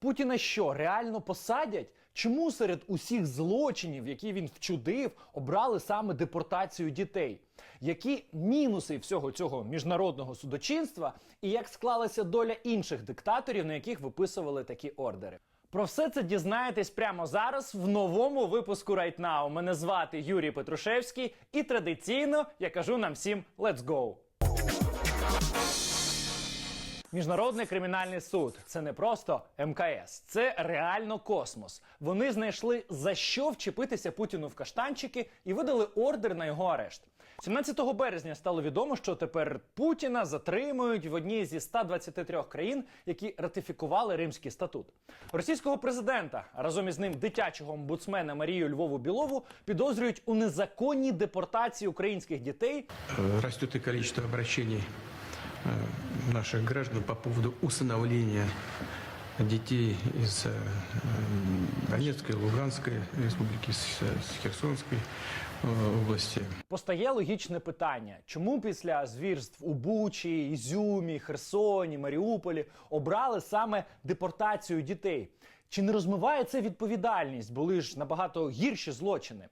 Путіна що реально посадять? Чому серед усіх злочинів, які він вчудив, обрали саме депортацію дітей? Які мінуси всього цього міжнародного судочинства і як склалася доля інших диктаторів, на яких виписували такі ордери? Про все це дізнаєтесь прямо зараз в новому випуску Right Now. Мене звати Юрій Петрушевський, і традиційно я кажу нам всім «Let's go!». Міжнародний кримінальний суд це не просто МКС, це реально космос. Вони знайшли за що вчепитися Путіну в каштанчики і видали ордер на його арешт. 17 березня стало відомо, що тепер Путіна затримують в одній зі 123 країн, які ратифікували Римський статут. Російського президента разом із ним дитячого омбудсмена Марію Львову Білову підозрюють у незаконній депортації українських дітей Растет обращений э, наших граждан по поводу усыновления детей из э, э, Донецкой, Луганской республики, с с Херсонской э, области. Постає логічне питання: чому після звірств у Бучі, Ізюмі, Херсоні, Маріуполі обрали саме депортацію дітей? Чи не розмиває це відповідальність? Були ж набагато гірші злочини.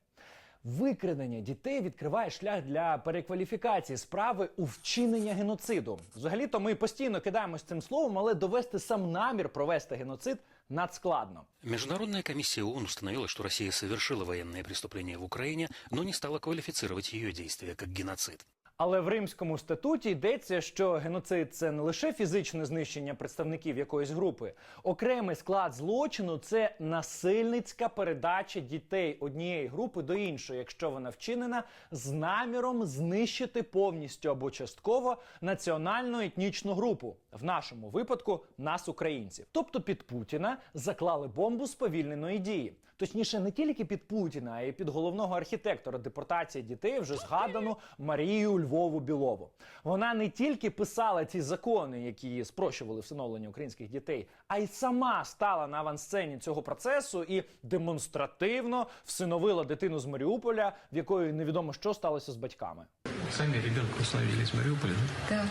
Викрадення дітей відкриває шлях для перекваліфікації справи у вчинення геноциду. Взагалі-то ми постійно кидаємось цим словом, але довести сам намір провести геноцид надскладно. Международная комиссия ООН установила, что Россия совершила военные преступления в Украине, но не стала квалифицировать ее действия как геноцид. Але в Римському статуті йдеться, що геноцид це не лише фізичне знищення представників якоїсь групи. Окремий склад злочину це насильницька передача дітей однієї групи до іншої, якщо вона вчинена з наміром знищити повністю або частково національну етнічну групу. В нашому випадку нас, українців. Тобто під Путіна заклали бомбу сповільненої дії. Точніше, не тільки під Путіна, а й під головного архітектора депортації дітей, вже згадану Марію Львову Білову. Вона не тільки писала ці закони, які спрощували всиновлення українських дітей, а й сама стала на авансцені цього процесу і демонстративно всиновила дитину з Маріуполя, в якої невідомо що сталося з батьками. Сами ребенка установили из Мариуполя, да? Да.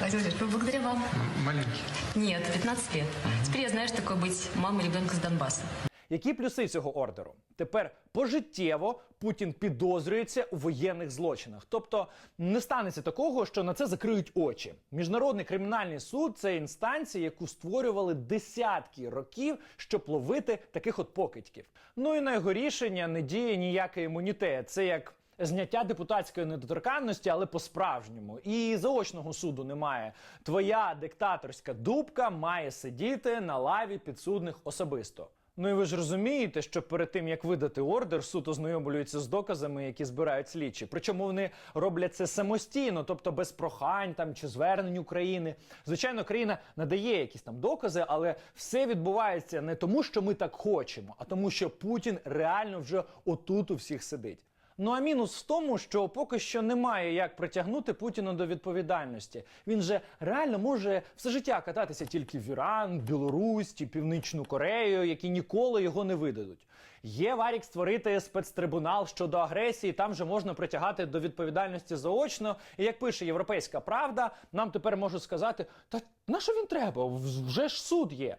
Владимир Владимирович, благодаря вам. М- Маленький. Нет, 15 лет. Теперь я знаю, что такое быть мамой ребенка с Донбасса. Які плюси цього ордеру? Тепер пожиттєво Путін підозрюється у воєнних злочинах. Тобто не станеться такого, що на це закриють очі. Міжнародний кримінальний суд це інстанція, яку створювали десятки років, щоб ловити таких от покидьків. Ну і на його рішення не діє ніякий імунітет. Це як. Зняття депутатської недоторканності, але по-справжньому. І заочного суду немає. Твоя диктаторська дубка має сидіти на лаві підсудних особисто. Ну і ви ж розумієте, що перед тим як видати ордер, суд ознайомлюється з доказами, які збирають слідчі. Причому вони роблять це самостійно, тобто без прохань там чи звернень України. Звичайно, країна надає якісь там докази, але все відбувається не тому, що ми так хочемо, а тому, що Путін реально вже отут у всіх сидить. Ну а мінус в тому, що поки що немає як притягнути Путіна до відповідальності. Він же реально може все життя кататися тільки в Іран, Білорусь Північну Корею, які ніколи його не видадуть. Є варік створити спецтрибунал щодо агресії. Там вже можна притягати до відповідальності заочно. І як пише Європейська Правда, нам тепер можуть сказати: та на що він треба? Вже ж суд є.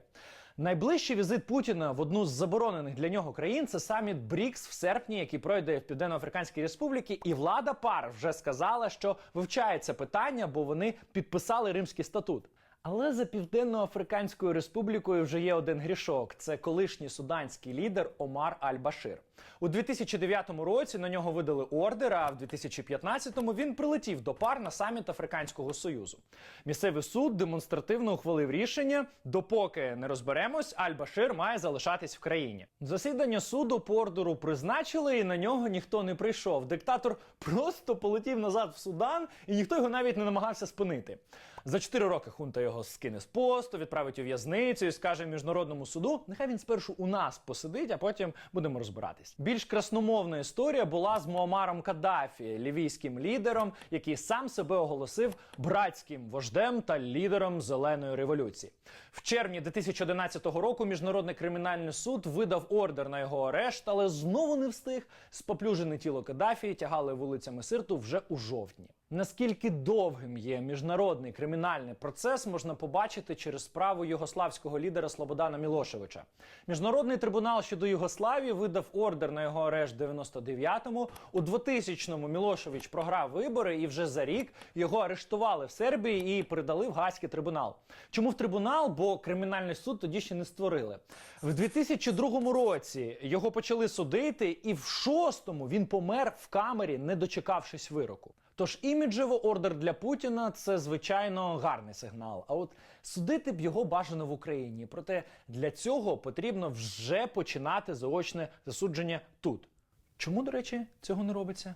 Найближчий візит Путіна в одну з заборонених для нього країн це саміт БРІКС в серпні, який пройде в Південно-Африканській Республіці. І влада пар вже сказала, що вивчається питання, бо вони підписали Римський статут. Але за Південно-Африканською Республікою вже є один грішок. Це колишній суданський лідер Омар Аль-Башир. У 2009 році на нього видали ордер, а в 2015-му він прилетів до пар на саміт Африканського Союзу. Місцевий суд демонстративно ухвалив рішення, допоки не розберемось, Аль-Башир має залишатись в країні. Засідання суду по ордеру призначили, і на нього ніхто не прийшов. Диктатор просто полетів назад в Судан, і ніхто його навіть не намагався спинити. За 4 роки хунта його скине з посту, відправить у в'язницю і скаже міжнародному суду: нехай він спершу у нас посидить, а потім будемо розбиратись. Більш красномовна історія була з Муамаром Каддафі, лівійським лідером, який сам себе оголосив братським вождем та лідером зеленої революції. В червні 2011 року міжнародний кримінальний суд видав ордер на його арешт, але знову не встиг. Споплюжене тіло Каддафі тягали вулицями Сирту вже у жовтні. Наскільки довгим є міжнародний кримінальний процес, можна побачити через справу югославського лідера Слободана Мілошевича. Міжнародний трибунал щодо Югославії видав ордер на його арешт в 99-му. У 2000-му Мілошевич програв вибори, і вже за рік його арештували в Сербії і передали в Гаазький трибунал. Чому в трибунал? Бо кримінальний суд тоді ще не створили. В 2002 році його почали судити, і в шостому він помер в камері, не дочекавшись вироку. Тож іміджево ордер для Путіна це звичайно гарний сигнал. А от судити б його бажано в Україні. Проте для цього потрібно вже починати заочне засудження тут. Чому, до речі, цього не робиться?